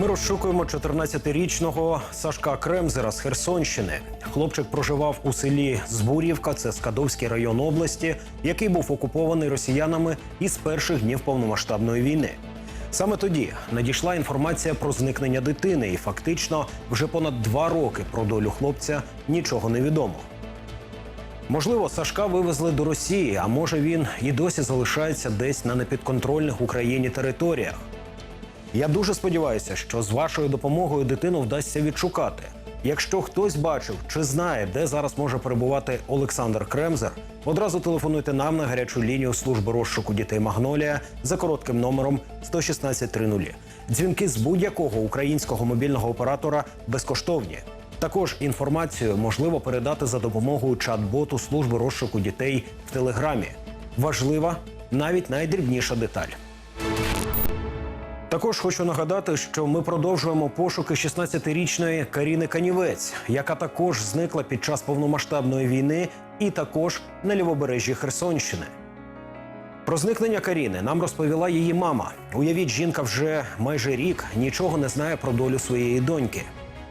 Ми розшукуємо 14-річного Сашка Кремзера з Херсонщини. Хлопчик проживав у селі Збурівка, це Скадовський район області, який був окупований росіянами із перших днів повномасштабної війни. Саме тоді надійшла інформація про зникнення дитини, і фактично вже понад два роки про долю хлопця нічого не відомо. Можливо, Сашка вивезли до Росії, а може він і досі залишається десь на непідконтрольних Україні територіях. Я дуже сподіваюся, що з вашою допомогою дитину вдасться відшукати. Якщо хтось бачив чи знає, де зараз може перебувати Олександр Кремзер, одразу телефонуйте нам на гарячу лінію служби розшуку дітей Магнолія за коротким номером 11630. Дзвінки з будь-якого українського мобільного оператора безкоштовні. Також інформацію можливо передати за допомогою чат-боту служби розшуку дітей в телеграмі. Важлива навіть найдрібніша деталь. Також хочу нагадати, що ми продовжуємо пошуки 16-річної Каріни Канівець, яка також зникла під час повномасштабної війни і також на лівобережжі Херсонщини. Про зникнення Каріни нам розповіла її мама. Уявіть, жінка вже майже рік нічого не знає про долю своєї доньки.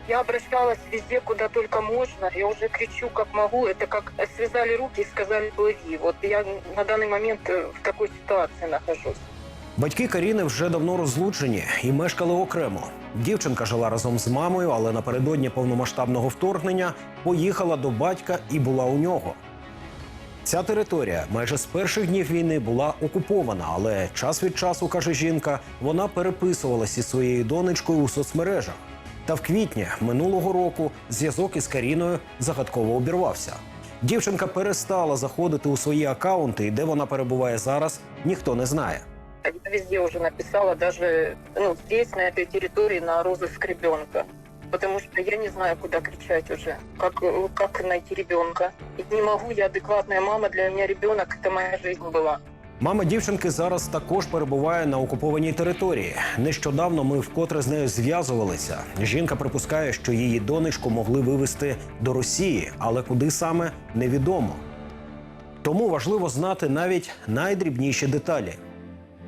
Я обращалась везде, куда только можно. Я уже кричу, как могу. Это как связали руки и сказали плыви. Вот я на данный момент э, в такой ситуации нахожусь. Батьки Каріни вже давно розлучені і мешкали окремо. Дівчинка жила разом з мамою, але напередодні повномасштабного вторгнення поїхала до батька і була у нього. Ця територія майже з перших днів війни була окупована, але час від часу, каже жінка, вона переписувалася із своєю донечкою у соцмережах. Та в квітні минулого року зв'язок із Каріною загадково обірвався. Дівчинка перестала заходити у свої акаунти, і де вона перебуває зараз, ніхто не знає. Я везде уже написала, даже ну, здесь, на этой территории, на розыск ребенка. Потому что я не знаю, куда кричать уже, как, э, как найти ребенка. И не могу, я адекватная мама, для меня ребенок это моя жизнь была. Мама дівчинки зараз також перебуває на окупованій території. Нещодавно ми вкотре з нею зв'язувалися. Жінка припускає, що її донечку могли вивезти до Росії, але куди саме невідомо. Тому важливо знати навіть найдрібніші деталі.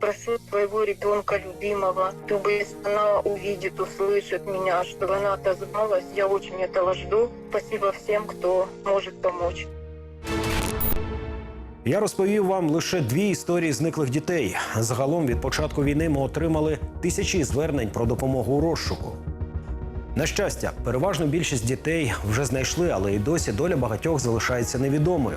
Прошу своего ребенка любимого, чтобы если она увидит, услышит меня, чтобы она отозвалась. Я очень этого жду. Спасибо всем, кто может помочь. Я розповів вам лише дві історії зниклих дітей. Загалом від початку війни ми отримали тисячі звернень про допомогу у розшуку. На щастя, переважну більшість дітей вже знайшли, але і досі доля багатьох залишається невідомою.